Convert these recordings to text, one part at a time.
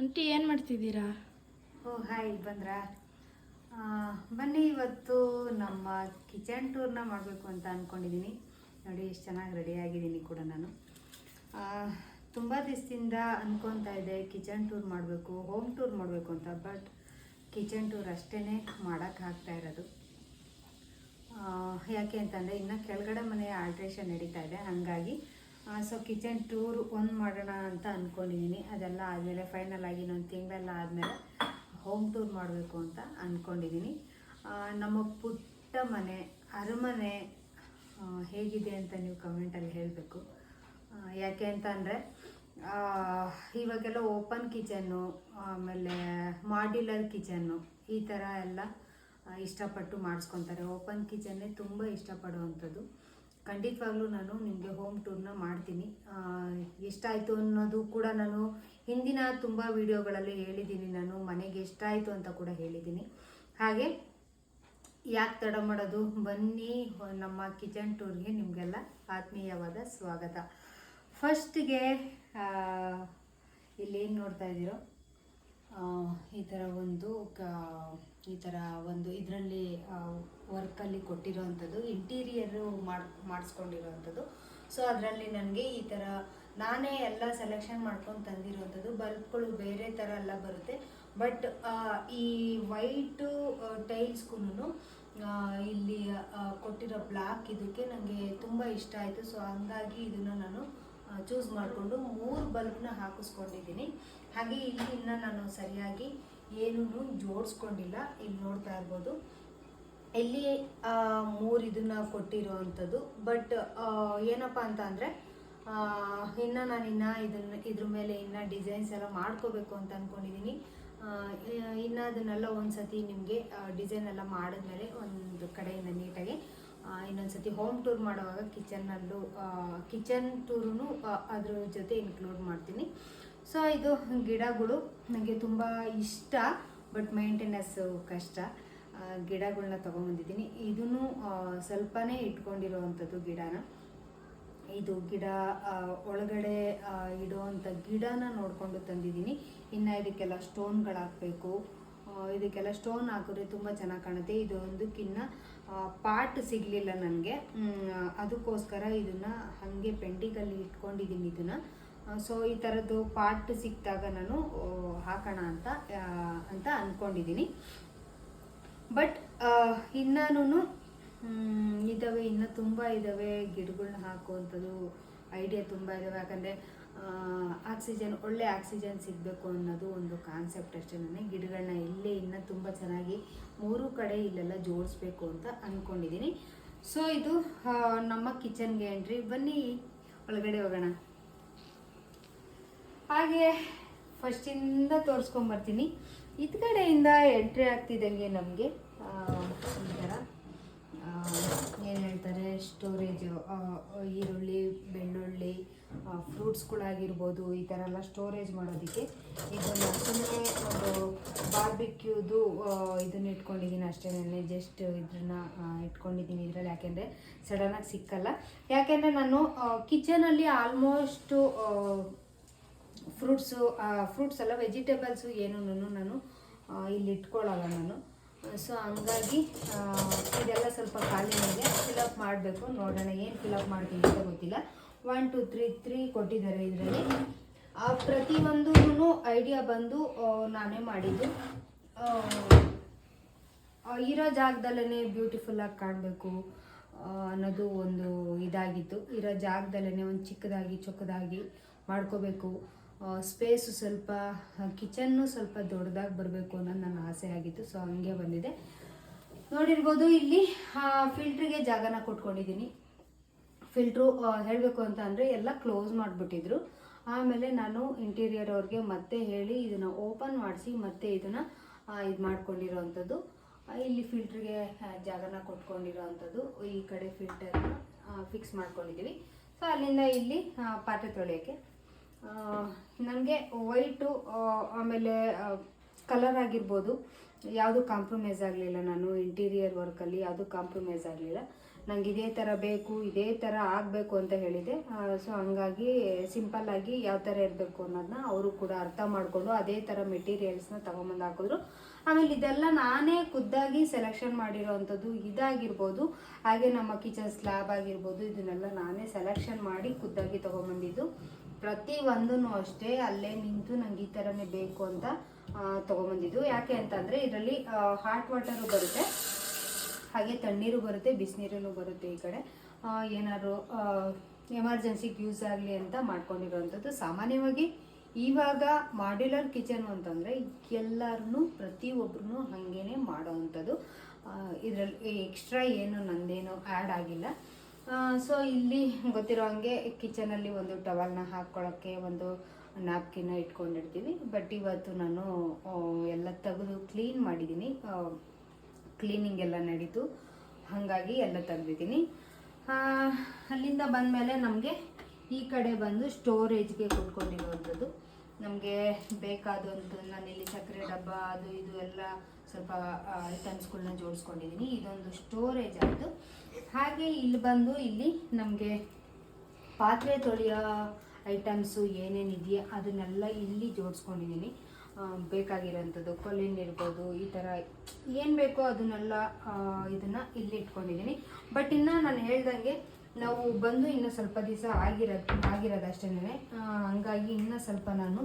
Aunty ಏನು ಮಾಡ್ತಿದ್ದೀರಾ? ಓ hi ಬಂದ್ರಾ? ಬನ್ನಿ, ಇವತ್ತು ನಮ್ಮ ಕಿಚನ್ ಟೂರ್ನ ಮಾಡಬೇಕು ಅಂತ ಅಂದ್ಕೊಂಡಿದ್ದೀನಿ ನೋಡಿ, ಎಷ್ಟು ಚೆನ್ನಾಗಿ ರೆಡಿ ಆಗಿದ್ದೀನಿ ಕೂಡ ನಾನು. ತುಂಬ ದಿವಸದಿಂದ ಅಂದ್ಕೊತಾ ಇದ್ದೆ ಕಿಚನ್ ಟೂರ್ ಮಾಡಬೇಕು ಹೋಮ್ ಟೂರ್ ಮಾಡಬೇಕು ಅಂತ ಬಟ್ ಕಿಚನ್ ಟೂರ್ ಅಷ್ಟೇ ಮಾಡೋಕ್ಕಾಗ್ತಾ ಇರೋದು. ಯಾಕೆ ಅಂತಂದರೆ, ಇನ್ನು ಕೆಳಗಡೆ ಮನೆ ಆಲ್ಟ್ರೇಷನ್ ನಡೀತಾ ಇದೆ. ಹಾಗಾಗಿ ಸೊ ಕಿಚನ್ ಟೂರ್ ಒಂದು ಮಾಡೋಣ ಅಂತ ಅಂದ್ಕೊಂಡಿದ್ದೀನಿ ಅದೆಲ್ಲ ಆದಮೇಲೆ ಫೈನಲ್ ಆಗಿ ಇನ್ನೊಂದು ತಿಂಗಳೆಲ್ಲ ಆದಮೇಲೆ ಹೋಮ್ ಟೂರ್ ಮಾಡಬೇಕು ಅಂತ ಅಂದ್ಕೊಂಡಿದ್ದೀನಿ ನಮ್ಮ ಪುಟ್ಟ ಮನೆ, ಅರಮನೆ ಹೇಗಿದೆ ಅಂತ ನೀವು ಕಮೆಂಟಲ್ಲಿ ಹೇಳಬೇಕು. ಯಾಕೆ ಅಂತ ಅಂದರೆ ಇವಾಗೆಲ್ಲ ಓಪನ್ ಕಿಚನ್ನು ಆಮೇಲೆ ಮಾಡ್ಯುಲರ್ ಕಿಚನ್ನು ಈ ಥರ ಎಲ್ಲ ಇಷ್ಟಪಟ್ಟು ಮಾಡಿಸ್ಕೊತಾರೆ. ಓಪನ್ ಕಿಚನ್ನೇ ತುಂಬ ಇಷ್ಟಪಡುವಂಥದ್ದು. ಖಂಡಿತವಾಗ್ಲೂ ನಾನು ನಿಮಗೆ ಹೋಮ್ ಟೂರ್ನ ಮಾಡ್ತೀನಿ. ಎಷ್ಟಾಯಿತು ಅನ್ನೋದು ಕೂಡ ನಾನು ಹಿಂದಿನ ತುಂಬ ವೀಡಿಯೋಗಳಲ್ಲಿ ಹೇಳಿದ್ದೀನಿ. ನಾನು ಮನೆಗೆ ಎಷ್ಟಾಯಿತು ಅಂತ ಕೂಡ ಹೇಳಿದ್ದೀನಿ. ಹಾಗೆ ಯಾಕೆ ತಡ ಮಾಡೋದು? ಬನ್ನಿ, ನಮ್ಮ ಕಿಚನ್ ಟೂರ್ಗೆ ನಿಮಗೆಲ್ಲ ಆತ್ಮೀಯವಾದ ಸ್ವಾಗತ. ಫಸ್ಟಿಗೆ ಇಲ್ಲಿ ಏನು ನೋಡ್ತಾ ಇದ್ದೀರೋ? ಈ ಥರ ಒಂದು ಕ, ಈ ಥರ ಒಂದು ಇದರಲ್ಲಿ ವರ್ಕಲ್ಲಿ ಕೊಟ್ಟಿರೋವಂಥದ್ದು ಇಂಟೀರಿಯರು ಮಾಡಿ, ಮಾಡಿಸ್ಕೊಂಡಿರೋವಂಥದ್ದು. ಸೊ ಅದರಲ್ಲಿ ನನಗೆ ಈ ಥರ ನಾನೇ ಎಲ್ಲ ಸೆಲೆಕ್ಷನ್ ಮಾಡ್ಕೊಂಡು ತಂದಿರೋವಂಥದ್ದು. ಬಲ್ಬ್ಗಳು ಬೇರೆ ಥರ ಎಲ್ಲ ಬರುತ್ತೆ. ಬಟ್ ಈ ವೈಟು ಟೈಲ್ಸ್ಗೂ ಇಲ್ಲಿ ಕೊಟ್ಟಿರೋ ಬ್ಲಾಕ್ ಇದಕ್ಕೆ ನನಗೆ ತುಂಬ ಇಷ್ಟ ಆಯಿತು. ಸೊ ಹಂಗಾಗಿ ಇದನ್ನು ನಾನು ಚೂಸ್ ಮಾಡಿಕೊಂಡು ಮೂರು ಬಲ್ಬ್ನ ಹಾಕಿಸ್ಕೊಂಡಿದ್ದೀನಿ. ಹಾಗೆ ಇಲ್ಲಿ ಇನ್ನು ನಾನು ಸರಿಯಾಗಿ ಏನೂ ಜೋಡಿಸ್ಕೊಂಡಿಲ್ಲ. ಇಲ್ಲಿ ನೋಡ್ತಾ ಇರ್ಬೋದು. ಇಲ್ಲಿ ಮೂರು ಇದನ್ನ ಕೊಟ್ಟಿರೋವಂಥದ್ದು. ಬಟ್ ಏನಪ್ಪ ಅಂತ ಅಂದರೆ ಇನ್ನು ನಾನು ಇನ್ನು ಇದನ್ನು, ಇದ್ರ ಮೇಲೆ ಇನ್ನು ಡಿಸೈನ್ಸ್ ಎಲ್ಲ ಮಾಡ್ಕೋಬೇಕು ಅಂತ ಅಂದ್ಕೊಂಡಿದ್ದೀನಿ ಇನ್ನು ಅದನ್ನೆಲ್ಲ ಒಂದು ಸತಿ ನಿಮಗೆ ಡಿಸೈನ್ ಎಲ್ಲ ಮಾಡಿದ್ಮೇಲೆ ಒಂದು ಕಡೆಯಿಂದ ನೀಟಾಗಿ ಇನ್ನೊಂದು ಸತಿ ಹೋಮ್ ಟೂರ್ ಮಾಡುವಾಗ ಕಿಚನ್ನಲ್ಲೂ ಕಿಚನ್ ಟೂರು ಅದ್ರ ಜೊತೆ ಇನ್ಕ್ಲೂಡ್ ಮಾಡ್ತೀನಿ. ಸೊ ಇದು ಗಿಡಗಳು ನನಗೆ ತುಂಬ ಇಷ್ಟ ಬಟ್ ಮೇಂಟೆನೆನ್ಸು ಕಷ್ಟ. ಗಿಡಗಳನ್ನ ಗಿಡಗಳ್ನ ತೊಗೊಂಬಂದಿದ್ದೀನಿ. ಇದನ್ನು ಸ್ವಲ್ಪನೇ ಇಟ್ಕೊಂಡಿರೋವಂಥದ್ದು ಗಿಡನ. ಇದು ಗಿಡ ಒಳಗಡೆ ಇಡುವಂಥ ಗಿಡನ ನೋಡಿಕೊಂಡು ತಂದಿದ್ದೀನಿ. ಇನ್ನು ಇದಕ್ಕೆಲ್ಲ ಸ್ಟೋನ್ಗಳು ಹಾಕಬೇಕು ಇದಕ್ಕೆಲ್ಲ ಸ್ಟೋನ್ ಹಾಕಿದ್ರೆ ತುಂಬ ಚೆನ್ನಾಗಿ ಕಾಣುತ್ತೆ. ಇದು ಒಂದಕ್ಕಿನ್ನ ಪಾಟ್ ಸಿಗಲಿಲ್ಲ ನನಗೆ. ಅದಕ್ಕೋಸ್ಕರ ಇದನ್ನು ಹಾಗೆ ಪೆಂಡಿಗಲ್ಲಿ ಇಟ್ಕೊಂಡಿದ್ದೀನಿ ಇದನ್ನು. ಸೊ ಈ ಥರದ್ದು ಪಾರ್ಟ್ ಸಿಕ್ಕಿದಾಗ ನಾನು ಹಾಕೋಣ ಅಂತ ಅಂತ ಅಂದ್ಕೊಂಡಿದ್ದೀನಿ ಬಟ್ ಇನ್ನೂ ಇದ್ದಾವೆ ಇನ್ನು ತುಂಬ ಇದ್ದಾವೆ ಗಿಡಗಳನ್ನ ಹಾಕುವಂಥದ್ದು ಐಡಿಯಾ ತುಂಬ ಇದ್ದಾವೆ ಯಾಕಂದರೆ ಆಕ್ಸಿಜನ್ ಒಳ್ಳೆ ಆಕ್ಸಿಜನ್ ಸಿಗಬೇಕು ಅನ್ನೋದು ಒಂದು ಕಾನ್ಸೆಪ್ಟ್ ಅಷ್ಟೇ ನನಗೆ ಗಿಡಗಳನ್ನ ಇಲ್ಲೇ ಇನ್ನೂ ತುಂಬ ಚೆನ್ನಾಗಿ ಮೂರು ಕಡೆ ಇಲ್ಲೆಲ್ಲ ಜೋಡಿಸ್ಬೇಕು ಅಂತ ಅಂದ್ಕೊಂಡಿದ್ದೀನಿ ಸೊ ಇದು ನಮ್ಮ ಕಿಚನ್ಗೆ ಎಂಟ್ರಿ ಬನ್ನಿ, ಒಳಗಡೆ ಹೋಗೋಣ. ಹಾಗೆ ಫಸ್ಟಿಂದ ತೋರಿಸ್ಕೊಂಬರ್ತೀನಿ ಇದ್ ಕಡೆಯಿಂದ ಎಂಟ್ರಿ ಆಗ್ತಿದ್ದಂಗೆ ನಮಗೆ ಈ ಥರ ಏನು ಹೇಳ್ತಾರೆ ಸ್ಟೋರೇಜು ಈರುಳ್ಳಿ, ಬೆಳ್ಳುಳ್ಳಿ ಫ್ರೂಟ್ಸ್ಗಳಾಗಿರ್ಬೋದು ಈ ಥರ ಎಲ್ಲ ಸ್ಟೋರೇಜ್ ಮಾಡೋದಕ್ಕೆ. ಇದನ್ನು ಸುಮ್ಮನೆ ಒಂದು ಬಾರ್ಬಿಕ್ಯೂದು ಇದನ್ನ ಇಟ್ಕೊಂಡಿದ್ದೀನಿ ಅಷ್ಟೇ ನಾನು ಜಸ್ಟ್ ಇದನ್ನ ಇಟ್ಕೊಂಡಿದ್ದೀನಿ ಇದರಲ್ಲಿ. ಯಾಕೆಂದರೆ ಸಡನ್ನಾಗಿ ಸಿಕ್ಕಲ್ಲ. ಯಾಕೆಂದರೆ ನಾನು ಕಿಚನಲ್ಲಿ ಆಲ್ಮೋಸ್ಟು ಫ್ರೂಟ್ಸು ಫ್ರೂಟ್ಸ್ ಎಲ್ಲ ವೆಜಿಟೇಬಲ್ಸು ಏನೂ ನಾನು ಇಲ್ಲಿ ಇಟ್ಕೊಳ್ಳಲ್ಲ ನಾನು. ಸೊ ಹಂಗಾಗಿ ಇದೆಲ್ಲ ಸ್ವಲ್ಪ ಖಾಲಿ ನನಗೆ. ಫಿಲಪ್ ಮಾಡಬೇಕು, ನೋಡೋಣ ಏನು ಫಿಲಪ್ ಮಾಡ್ತೀನಿ ಅಂತ ಗೊತ್ತಿಲ್ಲ. ಒನ್ ಟು ತ್ರೀ ತ್ರೀ ಕೊಟ್ಟಿದ್ದಾರೆ ಇದರಲ್ಲಿ. ಪ್ರತಿಯೊಂದೂ ಐಡಿಯಾ ಬಂದು ನಾನೇ ಮಾಡಿದ್ದು. ಇರೋ ಜಾಗದಲ್ಲೇ ಬ್ಯೂಟಿಫುಲ್ಲಾಗಿ ಕಾಣಬೇಕು ಅನ್ನೋದು ಒಂದು ಇದಾಗಿತ್ತು. ಇರೋ ಜಾಗದಲ್ಲೇ ಒಂದು ಚಿಕ್ಕದಾಗಿ, ಚೊಕ್ಕದಾಗಿ ಮಾಡ್ಕೋಬೇಕು. ಸ್ಪೇಸು ಸ್ವಲ್ಪ ಕಿಚನ್ನು ಸ್ವಲ್ಪ ದೊಡ್ಡದಾಗಿ ಬರಬೇಕು ಅನ್ನೋದು ನನ್ನ ಆಸೆ ಆಗಿತ್ತು ಸೊ ಹಂಗೆ ಬಂದಿದೆ. ನೋಡಿರ್ಬೋದು ಇಲ್ಲಿ ಫಿಲ್ಟ್ರಿಗೆ ಜಾಗನ ಕೊಟ್ಕೊಂಡಿದ್ದೀನಿ ಫಿಲ್ಟ್ರು ಹೇಳಬೇಕು ಅಂತ ಅಂದರೆ ಎಲ್ಲ ಕ್ಲೋಸ್ ಮಾಡಿಬಿಟ್ಟಿದ್ರು. ಆಮೇಲೆ ನಾನು ಇಂಟೀರಿಯರ್ ಅವ್ರಿಗೆ ಮತ್ತೆ ಹೇಳಿ ಇದನ್ನು ಓಪನ್ ಮಾಡಿಸಿ ಮತ್ತೆ ಇದನ್ನು ಇದು ಮಾಡ್ಕೊಂಡಿರೋವಂಥದ್ದು ಇಲ್ಲಿ ಫಿಲ್ಟ್ರಿಗೆ ಜಾಗನ ಕೊಟ್ಕೊಂಡಿರೋವಂಥದ್ದು ಈ ಕಡೆ ಫಿಲ್ಟರ್ನ ಫಿಕ್ಸ್ ಮಾಡ್ಕೊಂಡಿದ್ದೀವಿ ಸೊ ಅಲ್ಲಿಂದ ಇಲ್ಲಿ ಪಾತ್ರೆ ತೊಳೆಯೋಕ್ಕೆ. ನನಗೆ ವೈಟು ಆಮೇಲೆ ಕಲರ್ ಆಗಿರ್ಬೋದು. ಯಾವುದು ಕಾಂಪ್ರಮೈಸ್ ಆಗಲಿಲ್ಲ ನಾನು ಇಂಟೀರಿಯರ್ ವರ್ಕಲ್ಲಿ ಯಾವುದು ಕಾಂಪ್ರಮೈಸ್ ಆಗಲಿಲ್ಲ. ನನಗೆ ಇದೇ ಥರ ಬೇಕು, ಇದೇ ಥರ ಆಗಬೇಕು ಅಂತ ಹೇಳಿದೆ. ಸೊ ಹಂಗಾಗಿ ಸಿಂಪಲ್ಲಾಗಿ ಯಾವ ಥರ ಇರಬೇಕು ಅನ್ನೋದನ್ನ ಅವರು ಕೂಡ ಅರ್ಥ ಮಾಡಿಕೊಂಡು ಅದೇ ಥರ ಮೆಟೀರಿಯಲ್ಸ್ನ ತೊಗೊಂಬಂದು ಹಾಕಿದ್ರು. ಆಮೇಲೆ ಇದೆಲ್ಲ ನಾನೇ ಖುದ್ದಾಗಿ ಸೆಲೆಕ್ಷನ್ ಮಾಡಿರೋವಂಥದ್ದು ಇದಾಗಿರ್ಬೋದು. ಹಾಗೆ ನಮ್ಮ ಕಿಚನ್ ಸ್ಲ್ಯಾಬ್ ಆಗಿರ್ಬೋದು, ಇದನ್ನೆಲ್ಲ ನಾನೇ ಸೆಲೆಕ್ಷನ್ ಮಾಡಿ ಖುದ್ದಾಗಿ ತೊಗೊಂಬಂದಿದ್ದು. ಪ್ರತಿ ಒಂದೂ ಅಷ್ಟೇ ಅಲ್ಲೇ ನಿಂತು ನಂಗೆ ಈ ಥರನೇ ಬೇಕು ಅಂತ ತೊಗೊಂಬಂದಿದ್ದು. ಯಾಕೆ ಅಂತಂದರೆ ಇದರಲ್ಲಿ ಹಾಟ್ ವಾಟರು ಬರುತ್ತೆ. ಹಾಗೆ ತಣ್ಣೀರು ಬರುತ್ತೆ ಬಿಸಿನೀರು ಬರುತ್ತೆ ಈ ಕಡೆ. ಏನಾದ್ರು ಎಮರ್ಜೆನ್ಸಿಗೆ ಯೂಸ್ ಆಗಲಿ ಅಂತ ಮಾಡ್ಕೊಂಡಿರೋವಂಥದ್ದು. ಸಾಮಾನ್ಯವಾಗಿ ಇವಾಗ ಮಾಡ್ಯುಲರ್ ಕಿಚನ್ ಅಂತಂದರೆ ಎಲ್ಲರೂ ಪ್ರತಿಯೊಬ್ಬರೂ ಹಾಗೇ ಮಾಡೋವಂಥದ್ದು ಇದರಲ್ಲಿ ಎಕ್ಸ್ಟ್ರಾ ಏನು ನಂದೇನು ಆ್ಯಡ್ ಆಗಿಲ್ಲ. ಸೊ ಇಲ್ಲಿ ಗೊತ್ತಿರೋ ಹಂಗೆ ಕಿಚನಲ್ಲಿ ಒಂದು ಟವಲ್ನ ಹಾಕ್ಕೊಳ್ಳೋಕ್ಕೆ ಒಂದು ನಾಪ್ಕಿನ ಇಟ್ಕೊಂಡಿರ್ತೀವಿ. ಬಟ್ ಇವತ್ತು ನಾನು ಎಲ್ಲ ತೆಗೆದು ಕ್ಲೀನ್ ಮಾಡಿದ್ದೀನಿ. ಕ್ಲೀನಿಂಗ್ ಎಲ್ಲ ನಡೀತು. ಹಾಗಾಗಿ ಎಲ್ಲ ತೆಗ್ದಿದ್ದೀನಿ. ಅಲ್ಲಿಂದ ಬಂದಮೇಲೆ ನಮಗೆ ಈ ಕಡೆ ಬಂದು ಸ್ಟೋರೇಜ್ಗೆ ಕೊಟ್ಕೊಂಡಿರೋವಂಥದ್ದು ನಮಗೆ ಬೇಕಾದಂಥ ನಾನಿಲ್ಲಿ ಸಕ್ಕರೆ ಡಬ್ಬ, ಅದು ಇದು ಎಲ್ಲ ಸ್ವಲ್ಪ ಐಟಮ್ಸ್ಗಳನ್ನ ಜೋಡಿಸ್ಕೊಂಡಿದ್ದೀನಿ ಇದೊಂದು ಸ್ಟೋರೇಜ್ ಆಯಿತು. ಹಾಗೆ ಇಲ್ಲಿ ಬಂದು ಇಲ್ಲಿ ನಮಗೆ ಪಾತ್ರೆ ತೊಳೆಯೋ ಐಟಮ್ಸು ಏನೇನಿದೆಯಾ ಅದನ್ನೆಲ್ಲ ಇಲ್ಲಿ ಜೋಡಿಸ್ಕೊಂಡಿದ್ದೀನಿ ಬೇಕಾಗಿರೋಂಥದ್ದು ಕೊಲ್ಲಿನ್ ಇರ್ಬೋದು ಈ ಥರ ಏನು ಬೇಕೋ ಅದನ್ನೆಲ್ಲ ಇದನ್ನು ಇಲ್ಲಿ ಇಟ್ಕೊಂಡಿದ್ದೀನಿ ಬಟ್ ಇನ್ನು ನಾನು ಹೇಳ್ದಂಗೆ ನಾವು ಬಂದು ಇನ್ನೂ ಸ್ವಲ್ಪ ದಿವಸ ಆಗಿರೋದು ಆಗಿರೋದಷ್ಟೇ ಹಂಗಾಗಿ ಇನ್ನೂ ಸ್ವಲ್ಪ ನಾನು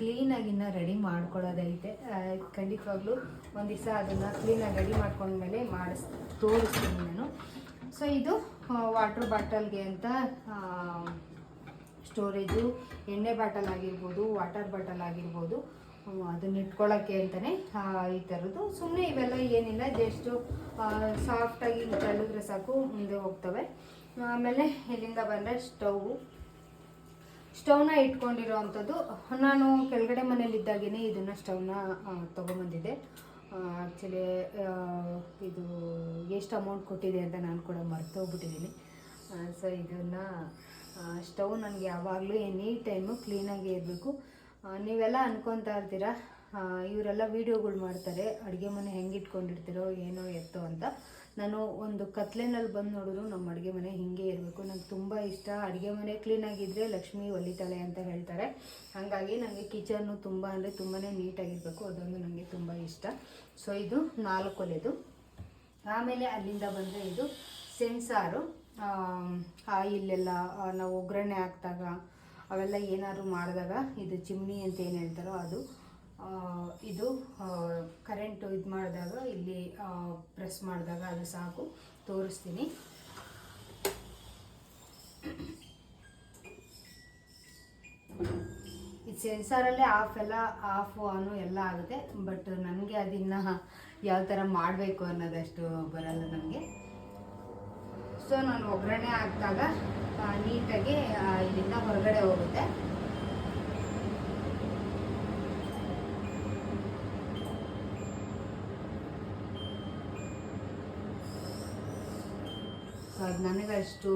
ಕ್ಲೀನಾಗಿ ಇನ್ನು ರೆಡಿ ಮಾಡ್ಕೊಳ್ಳೋದೈತೆ. ಖಂಡಿತವಾಗ್ಲೂ ಒಂದು ದಿವಸ ಅದನ್ನು ಕ್ಲೀನಾಗಿ ರೆಡಿ ಮಾಡ್ಕೊಂಡ್ಮೇಲೆ ಮಾಡಿಸ್, ತೋರಿಸ್ತೀನಿ ನಾನು. ಸೊ ಇದು ವಾಟ್ರ್ ಬಾಟಲ್ಗೆ ಅಂತ ಸ್ಟೋರೇಜು ಎಣ್ಣೆ ಬಾಟಲ್ ಆಗಿರ್ಬೋದು ವಾಟರ್ ಬಾಟಲ್ ಆಗಿರ್ಬೋದು ಅದನ್ನ ಇಟ್ಕೊಳ್ಳೋಕ್ಕೆ ಅಂತಲೇ ಈ ಥರದ್ದು ಸುಮ್ಮನೆ ಇವೆಲ್ಲ ಏನಿಲ್ಲ ಜಸ್ಟು ಸಾಫ್ಟಾಗಿ ತಳ್ಳಿದ್ರೆ ಸಾಕು, ಮುಂದೆ ಹೋಗ್ತವೆ. ಆಮೇಲೆ ಇಲ್ಲಿಂದ ಬಂದರೆ ಸ್ಟೌವು ಸ್ಟವ್ನ ಇಟ್ಕೊಂಡಿರೋ ಅಂಥದ್ದು ನಾನು ಕೆಳಗಡೆ ಮನೇಲಿದ್ದಾಗೇ ಇದನ್ನು ಸ್ಟವ್ನ ತೊಗೊಂಬಂದಿದ್ದೆ. ಆ್ಯಕ್ಚುಲಿ ಇದು ಎಷ್ಟು ಅಮೌಂಟ್ ಕೊಟ್ಟಿದೆ ಅಂತ ನಾನು ಕೂಡ ಮರ್ತೋಗ್ಬಿಟ್ಟಿದ್ದೀನಿ ಸೊ ಇದನ್ನು ಸ್ಟವ್ ನನಗೆ ಯಾವಾಗಲೂ ಎನಿ ಟೈಮು ಕ್ಲೀನಾಗಿ ಇರಬೇಕು. ನೀವೆಲ್ಲ ಅನ್ಕೊತಾ ಇರ್ತೀರಾ? ಇವರೆಲ್ಲ ವೀಡಿಯೋಗಳು ಮಾಡ್ತಾರೆ. ಅಡುಗೆ ಮನೆ ಹೆಂಗೆ ಇಟ್ಕೊಂಡಿರ್ತೀರೋ, ಏನೋ ಎತ್ತೋ ಅಂತ. ನಾನು ಒಂದು ಕತ್ಲೆನಲ್ಲಿ ಬಂದು ನೋಡಿದ್ರು ನಮ್ಮ ಅಡುಗೆ ಮನೆ ಹಿಂಗೆ ಇರಬೇಕು. ನಂಗೆ ತುಂಬ ಇಷ್ಟ. ಅಡುಗೆ ಮನೆ ಕ್ಲೀನಾಗಿದ್ದರೆ ಲಕ್ಷ್ಮಿ ಒಲಿತಾಳೆ ಅಂತ ಹೇಳ್ತಾರೆ. ಹಾಗಾಗಿ ನನಗೆ ಕಿಚನ್ನು ತುಂಬ ಅಂದರೆ ತುಂಬಾ ನೀಟಾಗಿರಬೇಕು ಅದೊಂದು ನನಗೆ ತುಂಬ ಇಷ್ಟ. ಸೊ ಇದು ನಾಲ್ಕು ಒಲೆದು. ಆಮೇಲೆ ಅಲ್ಲಿಂದ ಬಂದರೆ ಇದು ಸೆನ್ಸಾರು ಆಯಿಲ್ ಎಲ್ಲ ನಾವು ಒಗ್ಗರಣೆ ಹಾಕಿದಾಗ ಅವೆಲ್ಲ ಏನಾದ್ರು ಮಾಡಿದಾಗ ಇದು ಚಿಮ್ನಿ ಅಂತ ಏನು ಹೇಳ್ತಾರೋ ಅದು ಇದು ಕರೆಂಟು ಇದು ಮಾಡಿದಾಗ ಇಲ್ಲಿ ಪ್ರೆಸ್ ಮಾಡಿದಾಗ ಅದು ಸಾಕು. ತೋರಿಸ್ತೀನಿ. ಇದು ಸೆನ್ಸಾರಲ್ಲೇ ಆಫ್ ಎಲ್ಲ ಆಫ್ ಆನು ಎಲ್ಲ ಆಗುತ್ತೆ. ಬಟ್ ನನಗೆ ಅದನ್ನು ಯಾವ ಥರ ಮಾಡಬೇಕು ಅನ್ನೋದಷ್ಟು ಬರಲ್ಲ ನನಗೆ. ಸೊ ನಾನು ಒಗ್ಗರಣೆ ಹಾಕಿದಾಗ ನೀಟಾಗಿ ಇಲ್ಲಿಂದ ಹೊರಗಡೆ ಹೋಗುತ್ತೆ. ಸೊ ಅದು ನನಗಷ್ಟು ಅಷ್ಟು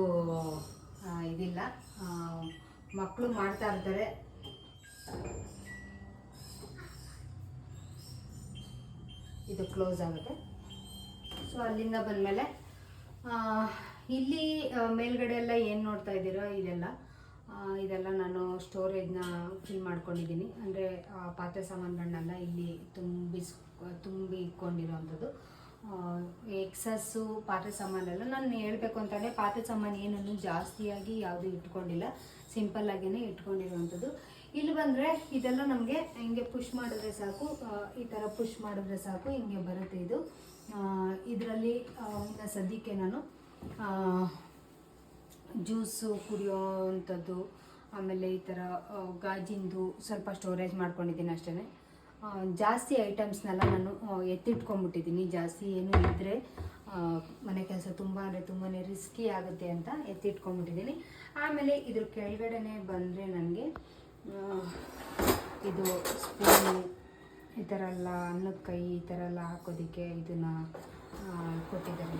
ಇದಿಲ್ಲ. ಮಕ್ಕಳು ಮಾಡ್ತಾ ಇರ್ತಾರೆ. ಇದು ಕ್ಲೋಸ್ ಆಗುತ್ತೆ. ಸೊ, ಅಲ್ಲಿಂದ ಬಂದಮೇಲೆ ಇಲ್ಲಿ ಮೇಲ್ಗಡೆ ಎಲ್ಲ ಏನು ನೋಡ್ತಾ ಇದ್ದೀರೋ ಇದೆಲ್ಲ ಇದೆಲ್ಲ ನಾನು ಸ್ಟೋರೇಜ್ನ ಫಿಲ್ ಮಾಡ್ಕೊಂಡಿದ್ದೀನಿ. ಅಂದರೆ ಪಾತ್ರೆ ಸಾಮಾನುಗಳನ್ನೆಲ್ಲ ಇಲ್ಲಿ ತುಂಬಿಸ್ ತುಂಬಿ ಇಟ್ಕೊಂಡಿರೋವಂಥದ್ದು ಎಕ್ಸಸ್ಸು, ಪಾತ್ರೆ ಸಾಮಾನೆಲ್ಲ ನಾನು ಹೇಳಬೇಕು ಅಂತಂದರೆ ಪಾತ್ರೆ ಸಾಮಾನು ಏನನ್ನು ಜಾಸ್ತಿಯಾಗಿ ಯಾವುದು ಇಟ್ಕೊಂಡಿಲ್ಲ. ಸಿಂಪಲ್ಲಾಗಿಯೇ ಇಟ್ಕೊಂಡಿರುವಂಥದ್ದು. ಇಲ್ಲಿ ಬಂದರೆ ಇದೆಲ್ಲ ನಮಗೆ ಹಿಂಗೆ ಪುಷ್ ಮಾಡಿದ್ರೆ ಸಾಕು. ಈ ಥರ ಪುಷ್ ಮಾಡಿದ್ರೆ ಸಾಕು. ಹಿಂಗೆ ಬರುತ್ತೆ ಇದು. ಇದರಲ್ಲಿ ಸದ್ಯಕ್ಕೆ ನಾನು ಜ್ಯೂಸು ಕುಡಿಯೋ ಅಂಥದ್ದು ಆಮೇಲೆ ಈ ಥರ ಗಾಜಿಂದು ಸ್ವಲ್ಪ ಸ್ಟೋರೇಜ್ ಮಾಡ್ಕೊಂಡಿದ್ದೀನಿ ಅಷ್ಟೇ ಜಾಸ್ತಿ ಐಟಮ್ಸ್ನೆಲ್ಲ ನಾನು ಎತ್ತಿಟ್ಕೊಂಡ್ಬಿಟ್ಟಿದ್ದೀನಿ. ಜಾಸ್ತಿ ಏನು ಇದ್ದರೆ ಮನೆ ಕೆಲಸ ತುಂಬ ಅಂದರೆ ತುಂಬಾ ರಿಸ್ಕಿ ಆಗುತ್ತೆ ಅಂತ ಎತ್ತಿಟ್ಕೊಂಡ್ಬಿಟ್ಟಿದ್ದೀನಿ. ಆಮೇಲೆ ಇದ್ರ ಕೆಳಗಡೆನೆ ಬಂದರೆ ನನಗೆ ಇದು ಸ್ಪೂನು ಈ ಥರ ಎಲ್ಲ ಅನ್ನದ ಕೈ ಈ ಥರ ಎಲ್ಲ ಹಾಕೋದಕ್ಕೆ ಇದನ್ನು ಕೊಟ್ಟಿದ್ದಾರೆ.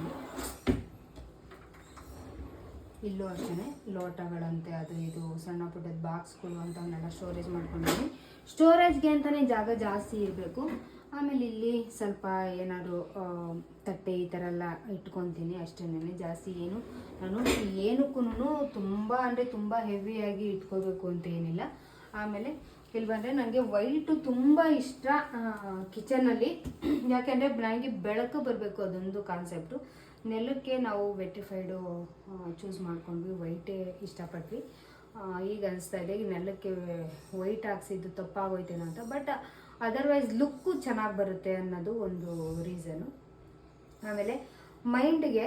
ಇಲ್ಲೂ. ಅಷ್ಟೇ ಲೋಟಗಳಂತೆ ಅದು ಇದು ಸಣ್ಣ ಪುಟ್ಟದ ಬಾಕ್ಸ್ಗಳು ಅಂತವನ್ನೆಲ್ಲ ಸ್ಟೋರೇಜ್ ಮಾಡ್ಕೊಂಡಿದ್ದೀನಿ. ಸ್ಟೋರೇಜ್ಗೆ ಅಂತಲೇ ಜಾಗ ಜಾಸ್ತಿ ಇರಬೇಕು. ಆಮೇಲೆ ಇಲ್ಲಿ ಸ್ವಲ್ಪ ಏನಾದರೂ ತಟ್ಟೆ ಈ ಥರ ಎಲ್ಲ ಇಟ್ಕೊತೀನಿ ಅಷ್ಟೇನೆ. ಜಾಸ್ತಿ ಏನು, ನಾನು ಏನಕ್ಕೂ ತುಂಬ ಅಂದರೆ ತುಂಬ ಹೆವಿಯಾಗಿ ಇಟ್ಕೋಬೇಕು ಅಂತ ಏನಿಲ್ಲ. ಆಮೇಲೆ ಇಲ್ಲಿ ಬಂದರೆ ನನಗೆ ವೈಟು ತುಂಬ ಇಷ್ಟ ಕಿಚನಲ್ಲಿ ಯಾಕೆಂದರೆ ನನಗೆ ಬೆಳಕು ಬರಬೇಕು ಅದೊಂದು ಕಾನ್ಸೆಪ್ಟು ನೆಲಕ್ಕೆ ನಾವು ವೆಟಿಫೈಡು ಚೂಸ್ ಮಾಡ್ಕೊಂಡ್ವಿ ವೈಟೇ ಇಷ್ಟಪಟ್ವಿ. ಈಗ ಅನಿಸ್ತಾ ಇದೆ, ಈ ನೆಲಕ್ಕೆ ವೈಟ್ ಹಾಕ್ಸಿದ್ದು ತಪ್ಪಾಗೋಯ್ತೇನೋ ಅಂತ. ಬಟ್ ಅದರ್ವೈಸ್ ಲುಕ್ಕು ಚೆನ್ನಾಗಿ ಬರುತ್ತೆ ಅನ್ನೋದು ಒಂದು ರೀಸನು ಆಮೇಲೆ ಮೈಂಡ್ಗೆ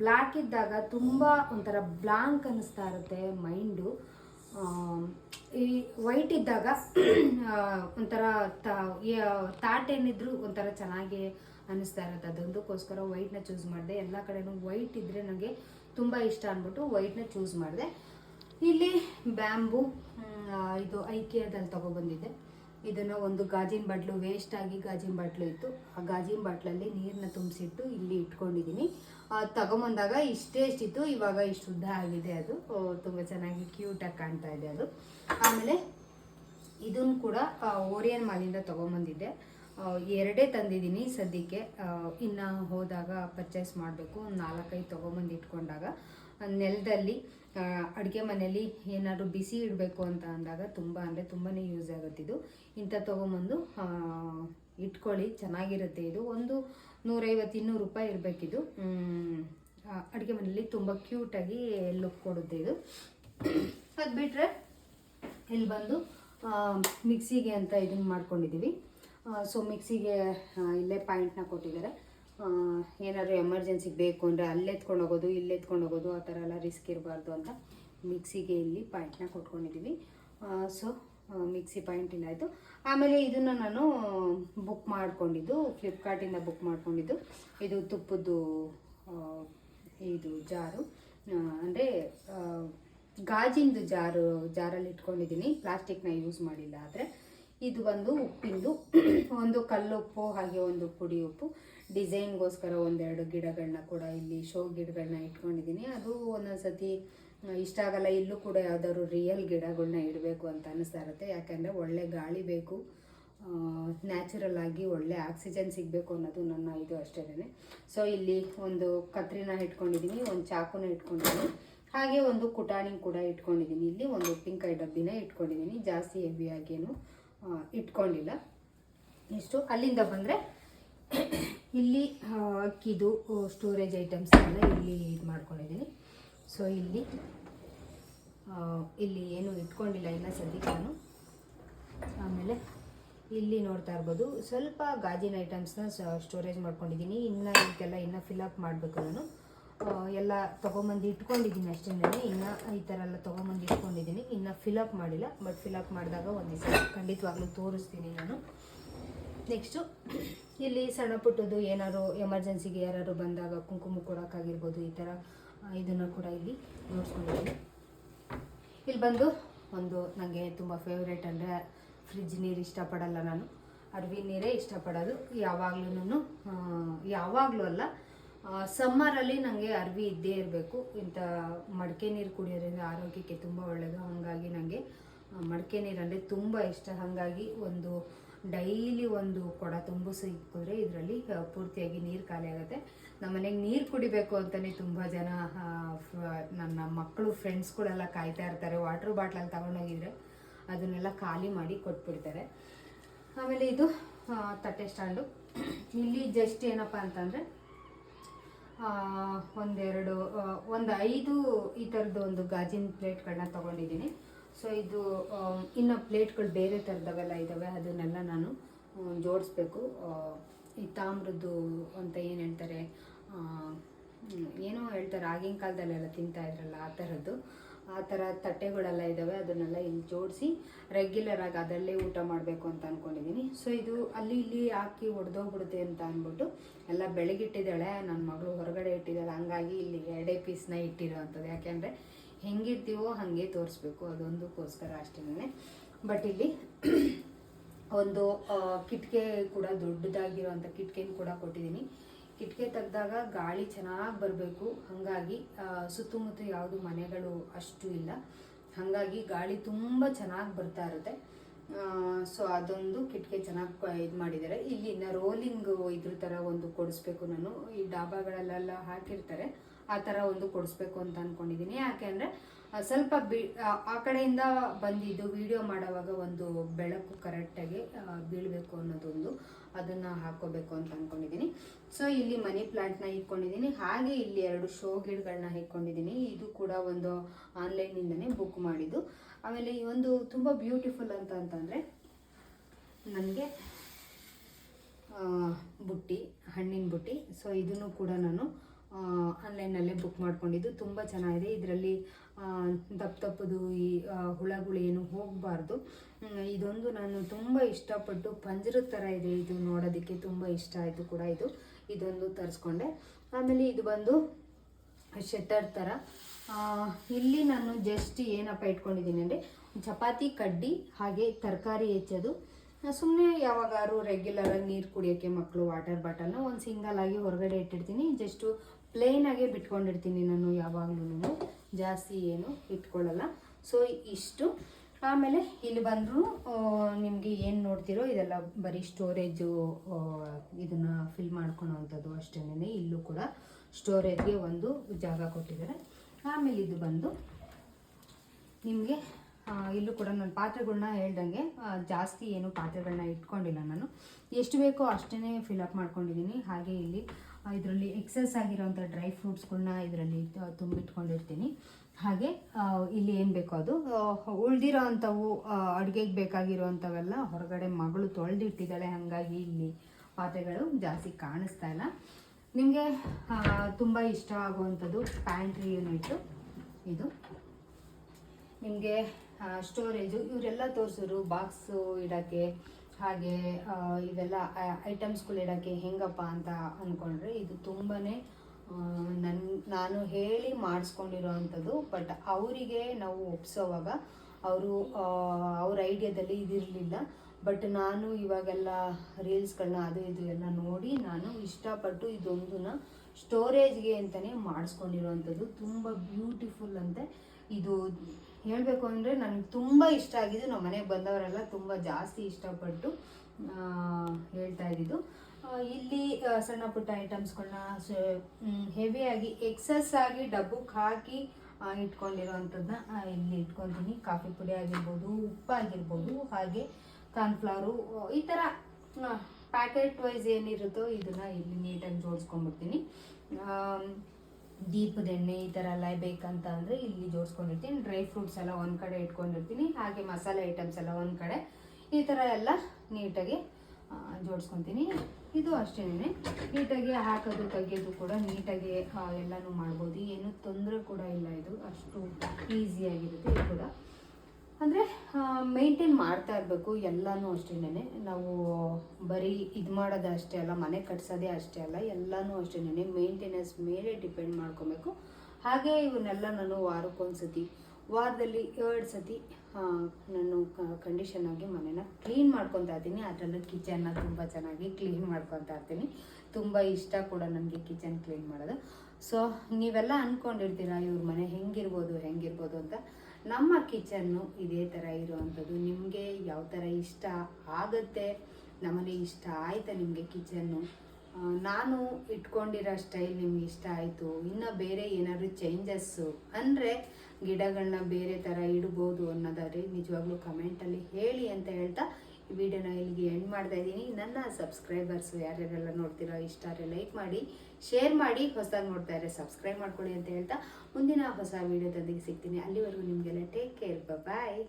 ಬ್ಲ್ಯಾಕ್ ಇದ್ದಾಗ ತುಂಬ ಒಂಥರ ಬ್ಲಾಂಕ್ ಅನ್ನಿಸ್ತಾ ಇರುತ್ತೆ ಮೈಂಡು ಈ ವೈಟ್ ಇದ್ದಾಗ ಒಂಥರ ತಾಟ್ ಏನಿದ್ರು ಒಂಥರ ಚೆನ್ನಾಗಿ ಅನ್ನಿಸ್ತಾ ಇರುತ್ತೆ. ಅದೊಂದಕ್ಕೋಸ್ಕರ ವೈಟ್ನ ಚೂಸ್ ಮಾಡಿದೆ. ಎಲ್ಲ ಕಡೆನೂ ವೈಟ್ ಇದ್ದರೆ ನನಗೆ ತುಂಬ ಇಷ್ಟ ಅಂದ್ಬಿಟ್ಟು ವೈಟ್ನ ಚೂಸ್ ಮಾಡಿದೆ. ಇಲ್ಲಿ ಬ್ಯಾಂಬು ಇದು ಐಕಿಯಾದಲ್ಲಿ ತಗೊಬಂದಿದ್ದೆ ಇದನ್ನು ಒಂದು ಗಾಜಿನ ಬಾಟ್ಲು ವೇಸ್ಟ್ ಆಗಿ ಗಾಜಿನ ಬಾಟ್ಲು ಇತ್ತು. ಆ ಗಾಜಿನ ಬಾಟ್ಲಲ್ಲಿ ನೀರನ್ನ ತುಂಬಿಸಿಟ್ಟು ಇಲ್ಲಿ ಇಟ್ಕೊಂಡಿದ್ದೀನಿ. ತಗೊಂಬಂದಾಗ ಇಷ್ಟೇ ಇಷ್ಟಿತ್ತು, ಇವಾಗ ಇಷ್ಟು ಶುದ್ಧ ಆಗಿದೆ ಅದು. ತುಂಬ ಚೆನ್ನಾಗಿ ಕ್ಯೂಟಾಗಿ ಕಾಣ್ತಾ ಇದೆ ಅದು. ಆಮೇಲೆ ಇದನ್ನು ಕೂಡ ಓರಿಯನ್ ಮಾಲಿಂದ ತೊಗೊಂಬಂದಿದ್ದೆ. ಎರಡೇ ತಂದಿದ್ದೀನಿ ಸದ್ಯಕ್ಕೆ. ಇನ್ನು ಹೋದಾಗ ಪರ್ಚೇಸ್ ಮಾಡಬೇಕು. ಒಂದು ನಾಲ್ಕೈದು ತೊಗೊಂಬಂದು ಇಟ್ಕೊಂಡಾಗ. ನೆಲದಲ್ಲಿ ಅಡುಗೆ ಮನೆಯಲ್ಲಿ ಏನಾದರೂ ಬಿಸಿ ಇಡಬೇಕು ಅಂತ ಅಂದಾಗ ತುಂಬ ಅಂದರೆ ತುಂಬಾ ಯೂಸ್ ಆಗುತ್ತೆ ಇದು. ಇಂಥ ತೊಗೊಂಬಂದು ಇಟ್ಕೊಳ್ಳಿ, ಚೆನ್ನಾಗಿರುತ್ತೆ ಇದು. ಒಂದು ನೂರೈವತ್ತು, ಇನ್ನೂರು ರೂಪಾಯಿ ಇರಬೇಕಿದು ಅಡುಗೆ ಮನೆಯಲ್ಲಿ ತುಂಬ ಕ್ಯೂಟಾಗಿ ಲುಕ್ ಕೊಡುತ್ತೆ ಇದು. ಅದು ಬಿಟ್ಟರೆ ಇಲ್ಲಿ ಬಂದು ಮಿಕ್ಸಿಗೆ ಅಂತ ಇದನ್ನು ಮಾಡ್ಕೊಂಡಿದ್ದೀವಿ ಸೊ ಮಿಕ್ಸಿಗೆ ಇಲ್ಲೇ ಪಾಯಿಂಟ್ನ ಕೊಟ್ಟಿದ್ದಾರೆ. ಏನಾದ್ರು ಎಮರ್ಜೆನ್ಸಿಗೆ ಬೇಕು ಅಂದರೆ ಅಲ್ಲೇ ಎತ್ಕೊಂಡು ಹೋಗೋದು, ಇಲ್ಲೇ ಎತ್ಕೊಂಡು ಹೋಗೋದು, ಆ ಥರ ಎಲ್ಲ ರಿಸ್ಕ್ ಇರಬಾರ್ದು ಅಂತ ಮಿಕ್ಸಿಗೆ ಇಲ್ಲಿ ಪಾಯಿಂಟ್ನ ಕೊಟ್ಕೊಂಡಿದ್ದೀವಿ ಸೊ ಮಿಕ್ಸಿ ಪಾಯಿಂಟ್ ಇಲ್ಲ ಆಯಿತು. ಆಮೇಲೆ ಇದನ್ನು ನಾನು ಬುಕ್ ಮಾಡ್ಕೊಂಡಿದ್ದು ಫ್ಲಿಪ್ಕಾರ್ಟಿಂದ ಬುಕ್ ಮಾಡ್ಕೊಂಡಿದ್ದು. ಇದು ತುಪ್ಪದ್ದು ಇದು ಜಾರು. ಅಂದರೆ ಗಾಜಿಂದು ಜಾರು, ಜಾರಲ್ಲಿ ಇಟ್ಕೊಂಡಿದ್ದೀನಿ. ಪ್ಲಾಸ್ಟಿಕ್ನ ಯೂಸ್ ಮಾಡಿಲ್ಲ ಆದರೆ. ಇದು ಒಂದು ಉಪ್ಪಿಂದು, ಒಂದು ಕಲ್ಲುಪ್ಪು, ಹಾಗೆ ಒಂದು ಪುಡಿ ಉಪ್ಪು. ಡಿಸೈನ್ಗೋಸ್ಕರ ಒಂದೆರಡು ಗಿಡಗಳನ್ನ ಕೂಡ ಇಲ್ಲಿ ಶೋ ಗಿಡಗಳನ್ನ ಇಟ್ಕೊಂಡಿದ್ದೀನಿ. ಅದು ಒಂದೊಂದ್ಸತಿ ಇಷ್ಟ ಆಗಲ್ಲ, ಇಲ್ಲೂ ಕೂಡ ಯಾವ್ದಾದ್ರು ರಿಯಲ್ ಗಿಡಗಳನ್ನ ಇಡಬೇಕು ಅಂತ ಅನ್ನಿಸ್ತಾ ಇರುತ್ತೆ. ಯಾಕೆಂದರೆ ಒಳ್ಳೆ ಗಾಳಿ ಬೇಕು ನ್ಯಾಚುರಲ್ ಆಗಿ ಒಳ್ಳೆ ಆಕ್ಸಿಜನ್ ಸಿಗಬೇಕು ಅನ್ನೋದು ನನ್ನ ಇದು ಅಷ್ಟೇ ಸೊ ಇಲ್ಲಿ ಒಂದು ಕತ್ರಿನ ಇಟ್ಕೊಂಡಿದ್ದೀನಿ, ಒಂದು ಚಾಕುನ ಇಟ್ಕೊಂಡಿದ್ದೀನಿ. ಹಾಗೆ ಒಂದು ಕುಟಾಣಿ ಕೂಡ ಇಟ್ಕೊಂಡಿದ್ದೀನಿ. ಇಲ್ಲಿ ಒಂದು ಉಪ್ಪಿನಕಾಯಿ ಡಬ್ಬಿನ ಇಟ್ಕೊಂಡಿದ್ದೀನಿ. ಜಾಸ್ತಿ ಹೆವಿಯಾಗೇನು ಆಗೇನು ಇಟ್ಕೊಂಡಿಲ್ಲ. ಇಷ್ಟು. ಅಲ್ಲಿಂದ ಬಂದರೆ ಇಲ್ಲಿ ಅಕ್ಕಿದು ಸ್ಟೋರೇಜ್ ಐಟಮ್ಸ್ ಎಲ್ಲ ಇಲ್ಲಿ ಇದು ಮಾಡ್ಕೊಂಡಿದ್ದೀನಿ. ಸೊ ಇಲ್ಲಿ ಇಲ್ಲಿ ಏನು ಇಟ್ಕೊಂಡಿಲ್ಲ ಇನ್ನು ಸದ್ಯಕ್ಕೆ ನಾನು. ಆಮೇಲೆ ಇಲ್ಲಿ ನೋಡ್ತಾ ಇರ್ಬೋದು, ಸ್ವಲ್ಪ ಗಾಜಿನ ಐಟಮ್ಸ್ನ ಸ್ಟೋರೇಜ್ ಮಾಡ್ಕೊಂಡಿದ್ದೀನಿ. ಇನ್ನು ಇದಕ್ಕೆಲ್ಲ ಇನ್ನೂ ಫಿಲಪ್ ಮಾಡಬೇಕು ನಾನು. ಎಲ್ಲ ತೊಗೊಂಬಂದು ಇಟ್ಕೊಂಡಿದ್ದೀನಿ ಅಷ್ಟೇ ಇನ್ನು ಈ ಥರ ಎಲ್ಲ ತೊಗೊಂಬಂದು ಇಟ್ಕೊಂಡಿದ್ದೀನಿ. ಇನ್ನು ಫಿಲಪ್ ಮಾಡಿಲ್ಲ ಬಟ್ ಫಿಲಪ್ ಮಾಡಿದಾಗ ಒಂದು ದಿವಸ ಖಂಡಿತವಾಗ್ಲೂ ತೋರಿಸ್ತೀನಿ ನಾನು. ನೆಕ್ಸ್ಟು ಇಲ್ಲಿ ಸಣ್ಣ ಪುಟ್ಟದು ಏನಾದ್ರು ಎಮರ್ಜೆನ್ಸಿಗೆ ಯಾರು ಬಂದಾಗ ಕುಂಕುಮ ಕೊಡೋಕ್ಕಾಗಿರ್ಬೋದು ಈ ಥರ ಇದನ್ನು ಕೂಡ ಇಲ್ಲಿ ನೋಡ್ಸ್ಕೊಂಡಿದ್ದೀನಿ. ಇಲ್ಲಿ ಬಂದು ಒಂದು ನನಗೆ ತುಂಬ ಫೇವ್ರೇಟ್ ಅಂದರೆ ಫ್ರಿಜ್ ನೀರು ಇಷ್ಟಪಡಲ್ಲ ನಾನು. ಅರ್ವಿ ನೀರೇ ಇಷ್ಟಪಡೋದು. ಯಾವಾಗ್ಲೂ ಯಾವಾಗಲೂ ಅಲ್ಲ ಸಮ್ಮರಲ್ಲಿ ನನಗೆ ಅರ್ವಿ ಇದ್ದೇ ಇರಬೇಕು. ಇಂಥ ಮಡಿಕೆ ನೀರು ಕುಡಿಯೋದ್ರಿಂದ ಆರೋಗ್ಯಕ್ಕೆ ತುಂಬ ಒಳ್ಳೆಯದು ಹಾಗಾಗಿ ನನಗೆ ಮಡಿಕೆ ನೀರು ಅಂದರೆ ತುಂಬ ಇಷ್ಟ. ಹಾಗಾಗಿ ಒಂದು ಡೈಲಿ ಒಂದು ಕೊಡ ತುಂಬು ಸಿಕ್ಕಿದ್ರೆ ಇದರಲ್ಲಿ ಪೂರ್ತಿಯಾಗಿ ನೀರು ಖಾಲಿ ಆಗುತ್ತೆ. ನಮ್ಮ ಮನೆಗೆ ನೀರು ಕುಡಿಬೇಕು ಅಂತಲೇ ತುಂಬ ಜನ ನನ್ನ ಮಕ್ಕಳು ಫ್ರೆಂಡ್ಸ್ಗಳೆಲ್ಲ ಕಾಯ್ತಾ ಇರ್ತಾರೆ. ವಾಟ್ರ್ ಬಾಟ್ಲಲ್ಲಿ ತಗೊಂಡೋಗಿದ್ರೆ ಅದನ್ನೆಲ್ಲ ಖಾಲಿ ಮಾಡಿ ಕೊಟ್ಬಿಡ್ತಾರೆ. ಆಮೇಲೆ ಇದು ತಟ್ಟೆ ಸ್ಟ್ಯಾಂಡು ಇಲ್ಲಿ ಜಸ್ಟ್ ಏನಪ್ಪ ಅಂತಂದರೆ ಒಂದೆರಡು ಒಂದು ಐದು ಈ ಥರದ್ದು ಒಂದು ಗಾಜಿನ ಪ್ಲೇಟ್ಗಳನ್ನ ತೊಗೊಂಡಿದ್ದೀನಿ. ಸೊ ಇದು ಆ, ಇನ್ನು ಪ್ಲೇಟ್ಗಳು ಬೇರೆ ಥರದವೆಲ್ಲ ಇದ್ದಾವೆ ಅದನ್ನೆಲ್ಲ ನಾನು ಜೋಡಿಸ್ಬೇಕು. ಈ ತಾಮ್ರದ್ದು ಅಂತ ಏನು ಹೇಳ್ತಾರೆ ಏನೋ ಹೇಳ್ತಾರೆ ಆಗಿನ ಕಾಲದಲ್ಲೆಲ್ಲ ತಿಂತಾ ಇದ್ರಲ್ಲ ಆ ಥರದ್ದು ಆ ಥರ ತಟ್ಟೆಗಳೆಲ್ಲ ಇದ್ದಾವೆ ಅದನ್ನೆಲ್ಲ ಇಲ್ಲಿ ಜೋಡಿಸಿ ರೆಗ್ಯುಲರ್ ಆಗಿ ಅದರಲ್ಲೇ ಊಟ ಮಾಡಬೇಕು ಅಂತ ಅಂದ್ಕೊಂಡಿದ್ದೀನಿ ಸೊ ಇದು ಅಲ್ಲಿ ಇಲ್ಲಿ ಹಾಕಿ ಒಡೆದೋಗ್ಬಿಡುತ್ತೆ ಅಂತ ಅಂದ್ಬಿಟ್ಟು ಎಲ್ಲ ಬೆಳಗಿಟ್ಟಿದ್ದಾಳೆ. ನನ್ನ ಮಗಳು ಹೊರಗಡೆ ಇಟ್ಟಿದ್ದಾಳೆ. ಹಂಗಾಗಿ ಇಲ್ಲಿ ಎರಡೇ ಪೀಸ್ನ ಇಟ್ಟಿರೋ ಅಂಥದ್ದು ಯಾಕೆಂದರೆ ಹೆಂಗಿರ್ತೀವೋ ಹಾಗೆ ತೋರಿಸ್ಬೇಕು, ಅದೊಂದಕ್ಕೋಸ್ಕರ ಅಷ್ಟೇ ಬಟ್ ಇಲ್ಲಿ ಒಂದು ಕಿಟಕೆ ಕೂಡ ದೊಡ್ಡದಾಗಿರೋವಂಥ ಕಿಟಕೆನ ಕೂಡ ಕೊಟ್ಟಿದ್ದೀನಿ. ಕಿಟಕೆ ತೆಗೆದಾಗ ಗಾಳಿ ಚೆನ್ನಾಗಿ ಬರಬೇಕು. ಹಾಗಾಗಿ ಸುತ್ತಮುತ್ತ ಯಾವುದು ಮನೆಗಳು ಅಷ್ಟು ಇಲ್ಲ. ಹಾಗಾಗಿ ಗಾಳಿ ತುಂಬ ಚೆನ್ನಾಗಿ ಬರ್ತಾ ಇರುತ್ತೆ. ಸೊ ಅದೊಂದು ಕಿಟಕಿ ಚೆನ್ನಾಗಿ ಇದು ಮಾಡಿದ್ದಾರೆ. ಇಲ್ಲಿನ ರೋಲಿಂಗ್ ಇದ್ರ ಥರ ಒಂದು ಕೊಡಿಸ್ಬೇಕು ನಾನು. ಈ ಡಾಬಾಗಳಲ್ಲೆಲ್ಲ ಹಾಕಿರ್ತಾರೆ. ಆ ಥರ ಒಂದು ಕೊಡಿಸ್ಬೇಕು ಅಂತ ಅಂದ್ಕೊಂಡಿದ್ದೀನಿ ಯಾಕೆಂದರೆ ಸ್ವಲ್ಪ ಬಿ, ಆ ಕಡೆಯಿಂದ ಬಂದಿದ್ದು ವಿಡಿಯೋ ಮಾಡೋವಾಗ ಒಂದು ಬೆಳಕು ಕರೆಕ್ಟಾಗಿ ಬೀಳಬೇಕು ಅನ್ನೋದೊಂದು ಅದನ್ನು ಹಾಕೋಬೇಕು ಅಂತ ಅಂದ್ಕೊಂಡಿದ್ದೀನಿ ಸೊ ಇಲ್ಲಿ ಮನಿ ಪ್ಲಾಂಟ್ನ ಇಟ್ಕೊಂಡಿದ್ದೀನಿ ಹಾಗೆ ಇಲ್ಲಿ ಎರಡು ಶೋ ಗಿಡಗಳನ್ನ ಇಟ್ಕೊಂಡಿದ್ದೀನಿ ಇದು ಕೂಡ ಒಂದು ಆನ್ಲೈನಿಂದನೇ ಬುಕ್ ಮಾಡಿದ್ದು. ಆಮೇಲೆ ಈ ಒಂದು ತುಂಬ ಬ್ಯೂಟಿಫುಲ್ ಅಂತ ಅಂತಂದರೆ ನನಗೆ ಬುಟ್ಟಿ, ಹಣ್ಣಿನ ಬುಟ್ಟಿ. ಸೊ ಇದನ್ನು ಕೂಡ ನಾನು ಆನ್ಲೈನಲ್ಲೇ ಬುಕ್ ಮಾಡ್ಕೊಂಡಿದ್ದು. ತುಂಬ ಚೆನ್ನಾಗಿದೆ. ಇದರಲ್ಲಿ ದಪ್ಪ ತಪ್ಪದು ಈ ಹುಳಗಳು ಏನು ಹೋಗಬಾರ್ದು. ಇದೊಂದು ನಾನು ತುಂಬ ಇಷ್ಟಪಟ್ಟು ಪಂಜರದ ಥರ ಇದೆ. ಇದು ನೋಡೋದಕ್ಕೆ ತುಂಬ ಇಷ್ಟ ಆಯಿತು ಕೂಡ ಇದು. ಇದೊಂದು ತರಿಸ್ಕೊಂಡೆ. ಆಮೇಲೆ ಇದು ಬಂದು ಶೆಟ್ಟರ್ ಥರ ಇಲ್ಲಿ ನಾನು ಜಸ್ಟ್ ಏನಪ್ಪ ಇಟ್ಕೊಂಡಿದ್ದೀನಿ ಅಂದರೆ ಚಪಾತಿ, ಕಡ್ಡಿ ಹಾಗೆ ತರಕಾರಿ ಹೆಚ್ಚೋದು. ಸುಮ್ಮನೆ ಯಾವಾಗಾದ್ರು ರೆಗ್ಯುಲರಾಗಿ ನೀರು ಕುಡಿಯೋಕ್ಕೆ ಮಕ್ಕಳು ವಾಟರ್ ಬಾಟಲ್ನ ಒಂದು ಸಿಂಗಲ್ ಆಗಿ ಹೊರಗಡೆ ಇಟ್ಟಿರ್ತೀನಿ. ಜಸ್ಟು ಪ್ಲೇನಾಗೆ ಬಿಟ್ಕೊಂಡಿರ್ತೀನಿ ನಾನು ಯಾವಾಗಲೂ ಜಾಸ್ತಿ ಏನು ಇಟ್ಕೊಳ್ಳಲ್ಲ. ಸೊ ಇಷ್ಟು. ಆಮೇಲೆ ಇಲ್ಲಿ ಬಂದರೂ ನಿಮಗೆ ಏನು ನೋಡ್ತಿರೋ ಇದೆಲ್ಲ ಬರೀ ಸ್ಟೋರೇಜು ಇದನ್ನು ಫಿಲ್ ಮಾಡ್ಕೊಳೋವಂಥದ್ದು ಅಷ್ಟೇ ಇಲ್ಲೂ ಕೂಡ ಸ್ಟೋರೇಜ್ಗೆ ಒಂದು ಜಾಗ ಕೊಟ್ಟಿದ್ದಾರೆ. ಆಮೇಲೆ ಇದು ಬಂದು ನಿಮಗೆ ಇಲ್ಲೂ ಕೂಡ ನಾನು ಪಾತ್ರೆಗಳನ್ನ ಹೇಳ್ದಂಗೆ ಜಾಸ್ತಿ ಏನು ಪಾತ್ರೆಗಳನ್ನ ಇಟ್ಕೊಂಡಿಲ್ಲ ನಾನು. ಎಷ್ಟು ಬೇಕೋ ಅಷ್ಟೇ ಫಿಲಪ್ ಮಾಡ್ಕೊಂಡಿದ್ದೀನಿ ಹಾಗೆ ಇಲ್ಲಿ ಇದರಲ್ಲಿ ಎಕ್ಸಸ್ ಆಗಿರೋಂಥ ಡ್ರೈ ಫ್ರೂಟ್ಸ್ಗಳನ್ನ ಇದರಲ್ಲಿ ತುಂಬಿಟ್ಕೊಂಡಿರ್ತೀನಿ. ಹಾಗೆ ಇಲ್ಲಿ ಏನು ಬೇಕೋ ಅದು ಉಳ್ದಿರೋ ಅಂಥವು ಅಡುಗೆಗೆ ಬೇಕಾಗಿರೋವಂಥವೆಲ್ಲ ಹೊರಗಡೆ ಮಗಳು ತೊಳೆದಿಟ್ಟಿದ್ದಾಳೆ, ಹಾಗಾಗಿ ಇಲ್ಲಿ ಪಾತ್ರೆಗಳು ಜಾಸ್ತಿ ಕಾಣಿಸ್ತಾ ಇಲ್ಲ. ನಿಮಗೆ ತುಂಬ ಇಷ್ಟ ಆಗುವಂಥದ್ದು ಪ್ಯಾಂಟ್ರಿ ಯೂನಿಟು ಇದು. ನಿಮಗೆ ಸ್ಟೋರೇಜು ಇವರೆಲ್ಲ ತೋರಿಸಿದ್ರು ಬಾಕ್ಸು ಇಡೋಕ್ಕೆ, ಹಾಗೆ ಇವೆಲ್ಲ ಐಟಮ್ಸ್ಗಳು ಇಡೋಕ್ಕೆ ಹೆಂಗಪ್ಪ ಅಂತ ಅಂದ್ಕೊಂಡ್ರೆ ಇದು ತುಂಬಾ ನನ್ನ ನಾನು ಹೇಳಿ ಮಾಡಿಸ್ಕೊಂಡಿರೋ ಅಂಥದ್ದು. ಬಟ್ ಅವರಿಗೆ ನಾವು ಒಪ್ಸೋವಾಗ, ಅವರು ಅವ್ರ ಐಡಿಯಾದಲ್ಲಿ ಇದಿರಲಿಲ್ಲ. ಬಟ್ ನಾನು ಇವಾಗೆಲ್ಲ ರೀಲ್ಸ್ಗಳನ್ನ ಅದು ಇದು ಎಲ್ಲ ನೋಡಿ ನಾನು ಇಷ್ಟಪಟ್ಟು ಇದೊಂದನ್ನ ಸ್ಟೋರೇಜ್ಗೆ ಅಂತಲೇ ಮಾಡಿಸ್ಕೊಂಡಿರೋವಂಥದ್ದು. ತುಂಬ ಬ್ಯೂಟಿಫುಲ್ ಅಂತೆ. ಇದು ಹೇಳಬೇಕು ಅಂದರೆ ನನಗೆ ತುಂಬ ಇಷ್ಟ ಆಗಿದ್ದು ನಮ್ಮ ಮನೆಗೆ ಬಂದವರೆಲ್ಲ ತುಂಬ ಜಾಸ್ತಿ ಇಷ್ಟಪಟ್ಟು ಹೇಳ್ತಾ ಇದ್ದಿದ್ದು. ಇಲ್ಲಿ ಸಣ್ಣ ಪುಟ್ಟ ಐಟಮ್ಸ್ಗಳನ್ನ ಹೆವಿಯಾಗಿ ಎಕ್ಸಸ್ ಆಗಿ ಡಬ್ಬಕ್ಕೆ ಹಾಕಿ ಇಟ್ಕೊಂಡಿರೋ ಅಂಥದ್ದನ್ನ ಇಲ್ಲಿ ಇಟ್ಕೊತೀನಿ. ಕಾಫಿ ಪುಡಿ ಆಗಿರ್ಬೋದು, ಉಪ್ಪು ಆಗಿರ್ಬೋದು, ಹಾಗೆ ಕಾರ್ನ್ಫ್ಲವರು ಈ ಥರ ಪ್ಯಾಕೆಟ್ ವೈಸ್ ಏನಿರುತ್ತೋ ಇದನ್ನ ಇಲ್ಲಿ ನೀಟಾಗಿ ಜೋಡಿಸ್ಕೊಂಡ್ಬಿಡ್ತೀನಿ. ದೀಪದ ಎಣ್ಣೆ ಈ ಥರ ಎಲ್ಲ ಬೇಕಂತ ಅಂದರೆ ಇಲ್ಲಿ ಜೋಡಿಸ್ಕೊಂಡಿರ್ತೀನಿ. ಡ್ರೈ ಫ್ರೂಟ್ಸ್ ಎಲ್ಲ ಒಂದು ಕಡೆ ಇಟ್ಕೊಂಡಿರ್ತೀನಿ. ಹಾಗೆ ಮಸಾಲೆ ಐಟಮ್ಸ್ ಎಲ್ಲ ಒಂದು ಕಡೆ. ಈ ಥರ ಎಲ್ಲ ನೀಟಾಗಿ ಜೋಡಿಸ್ಕೊತೀನಿ. ಇದು ಅಷ್ಟೇನೆ. ನೀಟಾಗಿ ಹಾಕೋದು, ತೆಗೆಯೋದು ಕೂಡ ನೀಟಾಗಿ ಎಲ್ಲನೂ ಮಾಡ್ಬೋದು. ಏನೂ ತೊಂದರೆ ಕೂಡ ಇಲ್ಲ ಇದು. ಅಷ್ಟು ಈಸಿಯಾಗಿರುತ್ತೆ ಇದು ಕೂಡ. ಅಂದರೆ ಮೇಂಟೈನ್ ಮಾಡ್ತಾ ಇರಬೇಕು ಎಲ್ಲನೂ ಅಷ್ಟೇನೆ ನಾವು ಬರೀ ಇದು ಮಾಡೋದು ಅಷ್ಟೇ ಅಲ್ಲ, ಮನೆ ಕಟ್ಸೋದೇ ಅಷ್ಟೇ ಅಲ್ಲ, ಎಲ್ಲನೂ ಅಷ್ಟೇನೆ ಮೇಂಟೆನೆನ್ಸ್ ಮೇಲೆ ಡಿಪೆಂಡ್ ಮಾಡ್ಕೊಬೇಕು. ಹಾಗೆ ಇವನ್ನೆಲ್ಲ ನಾನು ವಾರಕ್ಕೊಂದು ಸತಿ ವಾರದಲ್ಲಿ ಎರಡು ಸತಿ ನಾನು ಕಂಡೀಷನ್ ಆಗಿ ಮನೇನ ಕ್ಲೀನ್ ಮಾಡ್ಕೊತಾ ಇರ್ತೀನಿ ಅದರಲ್ಲೂ ಕಿಚನ್ನ ತುಂಬ ಚೆನ್ನಾಗಿ ಕ್ಲೀನ್ ಮಾಡ್ಕೊತಾ ಇರ್ತೀನಿ. ತುಂಬ ಇಷ್ಟ ಕೂಡ ನನಗೆ ಕಿಚನ್ ಕ್ಲೀನ್ ಮಾಡೋದು. ಸೊ ನೀವೆಲ್ಲ ಅಂದ್ಕೊಂಡಿರ್ತೀರ ಇವ್ರ ಮನೆ ಹೆಂಗಿರ್ಬೋದು ಹೆಂಗಿರ್ಬೋದು ಅಂತ? ನಮ್ಮ ಕಿಚನ್ನು ಇದೇ ಥರ ಇರುವಂಥದ್ದು. ನಿಮಗೆ ಯಾವ ಥರ ಇಷ್ಟ ಆಗುತ್ತೆ? ನಮಗೆ ಇಷ್ಟ ಆಯಿತಾ ನಿಮಗೆ ಕಿಚನ್ನು? ನಾನು ಇಟ್ಕೊಂಡಿರೋ ಸ್ಟೈಲ್ ನಿಮ್ಗೆ ಇಷ್ಟ ಆಯಿತು. ಇನ್ನು ಬೇರೆ ಏನಾದರೂ ಚೇಂಜಸ್ಸು ಅಂದರೆ ಗಿಡಗಳನ್ನ ಬೇರೆ ಥರ ಇಡ್ಬೋದು ಅನ್ನೋದಾದ್ರೆ ನಿಜವಾಗ್ಲೂ ಕಮೆಂಟಲ್ಲಿ ಹೇಳಿ ಅಂತ ಹೇಳ್ತಾ ಈ ವಿಡಿಯೋನ ಇಲ್ಲಿಗೆ ಎಂಡ್ ಮಾಡ್ತಾ ಇದ್ದೀನಿ. ನನ್ನ ಸಬ್ಸ್ಕ್ರೈಬರ್ಸು ಯಾರ್ಯಾರೆಲ್ಲ ನೋಡ್ತೀರೋ ಇಷ್ಟ ಲೈಕ್ ಮಾಡಿ. ಶೇರ್ ಮಾಡಿ, ಹೊಸದಾಗಿ ನೋಡ್ತಾ ಇದ್ರೆ ಸಬ್ಸ್ಕ್ರೈಬ್ ಮಾಡ್ಕೊಳ್ಳಿ ಅಂತ ಹೇಳ್ತಾ ಮುಂದಿನ ಹೊಸ ವಿಡಿಯೋದೊಂದಿಗೆ ಸಿಗ್ತೀನಿ. ಅಲ್ಲಿವರೆಗೂ ನಿಮಗೆಲ್ಲ ಟೇಕ್ ಕೇರ್ ಬಾಯ್